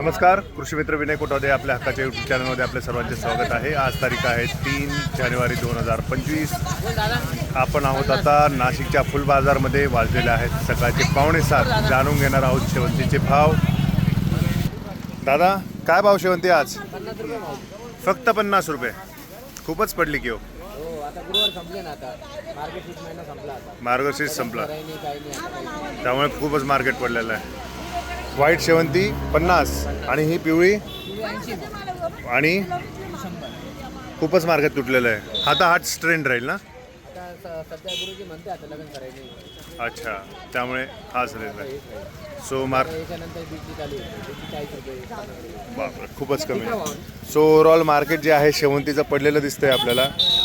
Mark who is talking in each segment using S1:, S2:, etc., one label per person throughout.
S1: नमस्कार कृषी मित्र विनय कोटावदे आपल्या हक्काच्या यूट्यूब चॅनलमध्ये आपल्या सर्वांचे स्वागत आहे. आज तारीख आहे तीन जानेवारी दोन हजार पंचवीस. आपण आहोत आता नाशिकच्या फुल बाजारमध्ये वाजलेले आहेत सकाळचे पावणे सात. जाणून घेणार आहोत शेवंतीचे भाव. दादा काय भाव शेवंती आज? फक्त पन्नास रुपये. खूपच पडली की हो. मार्गशीर्ष संपला. त्यामुळे खूपच मार्केट पडलेलं आहे. व्हाईट शेवंती पन्नास. आणि ही पिवळी. आणि खूपच मार्केट तुटलेलं आहे. आता हाच ट्रेंड राहील ना? अच्छा. त्यामुळे हाच रेट आहे सो मार्क बापरे खूपच कमी सो ओव्हरऑल मार्केट जे आहे शेवंतीचं पडलेलं दिसतंय आपल्याला.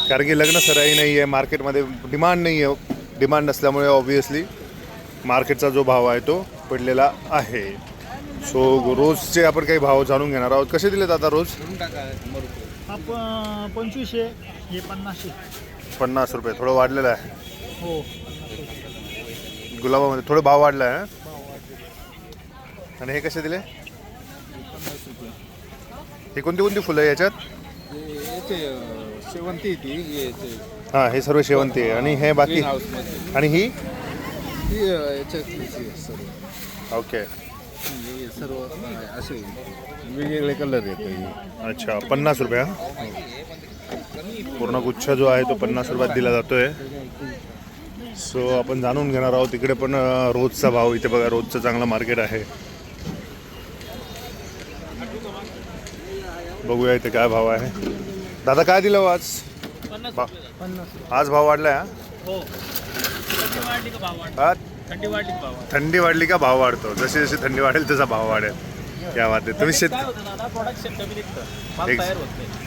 S1: कारण की लग्न सराई नाही आहे मार्केटमध्ये डिमांड नाही आहे डिमांड नसल्यामुळे ऑब्वियसली मार्केटचा जो भाव आहे तो पडलेला आहे. सो रोजचे आपण काही भाव जाणून घेणार आहोत. कसे दिलेत आता रोज?
S2: हा पंचवीसशे हे पन्नासशे.
S1: पन्नास रुपये. थोडं वाढलेलं आहे.
S2: हो.
S1: गुलाबामध्ये थोडं भाव वाढला आहे. आणि हे कसे दिले? हे कोणती कोणती फुलं आहे याच्यात?
S3: शेवंती ती याचे
S1: हां हे सर्व शेवंती आहे. आणि हे बाकी? आणि ही?
S3: ती अं, याच्यातलीच आहे सर्व.
S1: ओके.
S3: हे सर्व असे वेगवेगळे कलर येत
S1: अच्छा पन्नास रुपये हा? पूर्ण गुच्छ जो आहे तो पन्नास रुपयात दिला जातोय. सो आपण जाणून घेणार आहोत इकडे पण अं, रोजचा भाव. इथे बघा रोजचं चांगलं मार्केट आहे. बघूया इथे काय भाव आहे. दादा काय दिलं हो आज?
S2: पन्नास
S1: आज भाव वाढलाय हा?
S2: हो. वाढली का भाव वाढ
S1: हा
S2: थंडी वाढली का भाव वाढ
S1: थंडी वाढली का भाव वाढतो? जशी जशी थंडी वाढेल तसा भाव वाढेल. क्या बात आहे तुम्ही शेत
S2: काय होतं दादा? प्रोडक्शन कमी निघतं. माल
S1: एक-
S2: तयार होत नाही.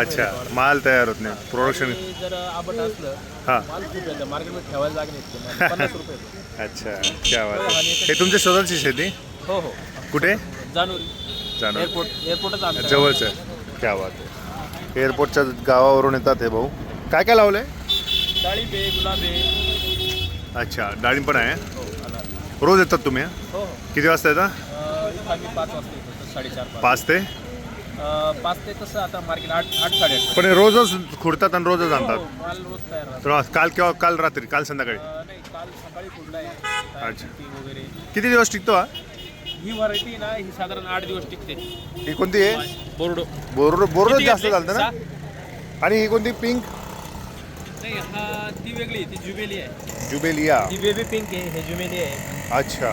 S1: अच्छा माल तयार होत नाही. प्रोडक्शन
S2: आणि जर आबट असलं
S1: हां.
S2: माल खूप येतं. मार्केटमध्ये ठेवायला जागा नाही इतकी. माल पन्नास रुपये येतो.
S1: अच्छा क्या बात आहे. हे तुमच्या स्वतःची शेती?
S2: हो हो.
S1: कुठे?
S2: जानूर.
S1: जाणार
S2: एअरपोर्ट एअरपोर्टच आमचं.
S1: जवळच. आहे क्या बात आहे. एअरपोर्टच्या गावावरून येतात हे भाऊ. काय काय लावलंय?
S2: डाळिंब आहे गुलाब
S1: अच्छा डाळिंब पण आहे.
S2: हो अनार.
S1: रोज येतात तुम्ही? हं?
S2: हो. हो
S1: किती वाजता येतात
S2: अं, इथं आम्ही पाच वाजता येतो साडेचार पाच.
S1: पाच ते?
S2: अं, पाच ते तसं आता मार्केट आठ आठ साडेआठ
S1: पण हे रोजच खुडतात आणि रोजच
S2: हो,
S1: आणतात
S2: माल रोज तयार राहतो.
S1: तर काल किंवा काल रात्री काल संध्याकाळी?
S2: अं, नाही काल सकाळी फुडला आहे
S1: अच्छा.
S2: वगैरे.
S1: किती दिवस टिकतो हा?
S2: ही व्हरायटी ना ही साधारण आठ दिवस टिकते.
S1: ही कोणती आहे?
S2: बोर्डो.
S1: बोर बोरच
S2: किती
S1: जास्त? चालतं ना? आणि ही कोणती? पिंक?
S2: नाही हा ती वेगळी ती जुबेली आहे.
S1: जुबेलिया.
S2: बेबी पिंक आहे हे जुबेली आहे.
S1: अच्छा.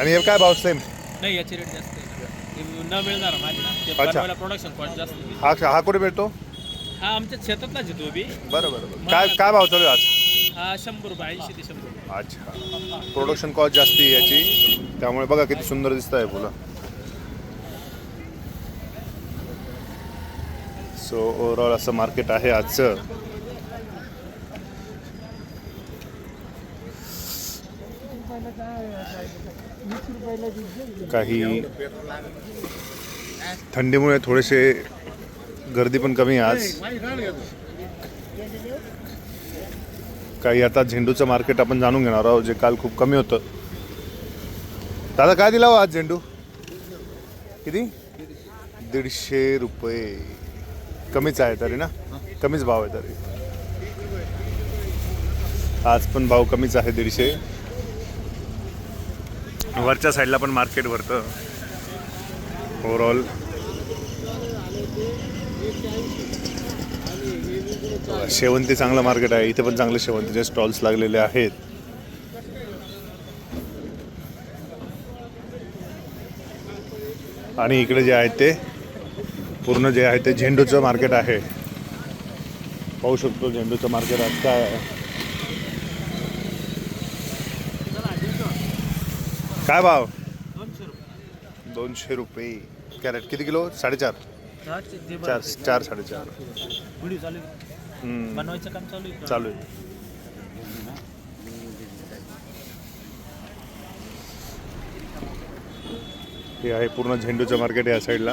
S1: आणि हे काय भाव सेम
S2: नाही याची रेट जास्त आहे. ते न मिळणार माझी ना ते
S1: अच्छा.
S2: बनवायला प्रोडक्शन कॉस्ट जास्त.
S1: हा हा कुठे मिळतो
S2: हा आमच्या शेतातलाच आहे तो बी.
S1: बरं बरं बरं. काय काय भाव चालू आहे आज?
S2: हा शंभर रुपये ऐंशी ते शंभर
S1: अच्छा. प्रोडक्शन कॉस्ट जास्ती आहे याची. त्यामुळे बघा किती सुंदर दिसत आहे फुलं. सो ओव्हरऑल असं मार्केट आहे आजचं. काही थंडीमुळे थोडेसे गर्दी पण कमी आहे आज. काही आता झेंडूचं मार्केट आपण जाणून घेणार आहोत जे काल खूप कमी होतं. दादा काय दिला हो आज झेंडू? किती? दीडशे रुपये. कमीच आहे तरी ना? कमीच भाव आहे तरी. आज पण भाव कमीच आहे दीडशे. वरच्या साईडला पण मार्केट भरतं. ओव्हरऑल शेवंती चांगलं मार्केट आहे. इथे पण चांगले शेवंतीचे स्टॉल्स लागलेले आहेत. आणि इकडे जे आहे ते पूर्ण जे आहे ते झेंडूचं मार्केट आहे. पाहू शकतो झेंडूचं मार्केट आज काय काय भाव?
S2: दोनशे रुपये.
S1: दोनशे रुपये. कॅरेट किती किलो? साडेचार. चार चार साडेचार.
S2: चालू आहे.
S1: हम्म,
S2: बनवायचं काम चालू आहे
S1: चालू आहे. हे आहे पूर्ण झेंडूचं मार्केट या साईडला.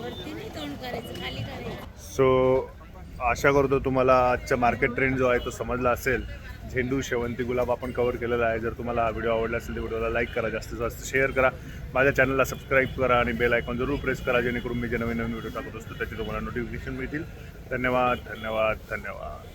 S4: वरती नाही तोंड करायचं खाली करायचं.
S1: सो आशा करतो तुम्हाला आजचा मार्केट ट्रेंड जो आहे तो समजला असेल. झेंडू शेवंती गुलाब आपण कवर केलेला आहे. जर तुम्हाला हा व्हिडिओ आवडला असेल तर व्हिडिओला लाईक करा जास्तीत जास्त शेअर करा. माझ्या चॅनलला सबस्क्राईब करा आणि बेल आयकॉन जरूर प्रेस करा जेणेकरून मी जे नवीन नवीन व्हिडिओ टाकत असतो त्याचे तुम्हाला नोटिफिकेशन मिळतील. धन्यवाद धन्यवाद धन्यवाद.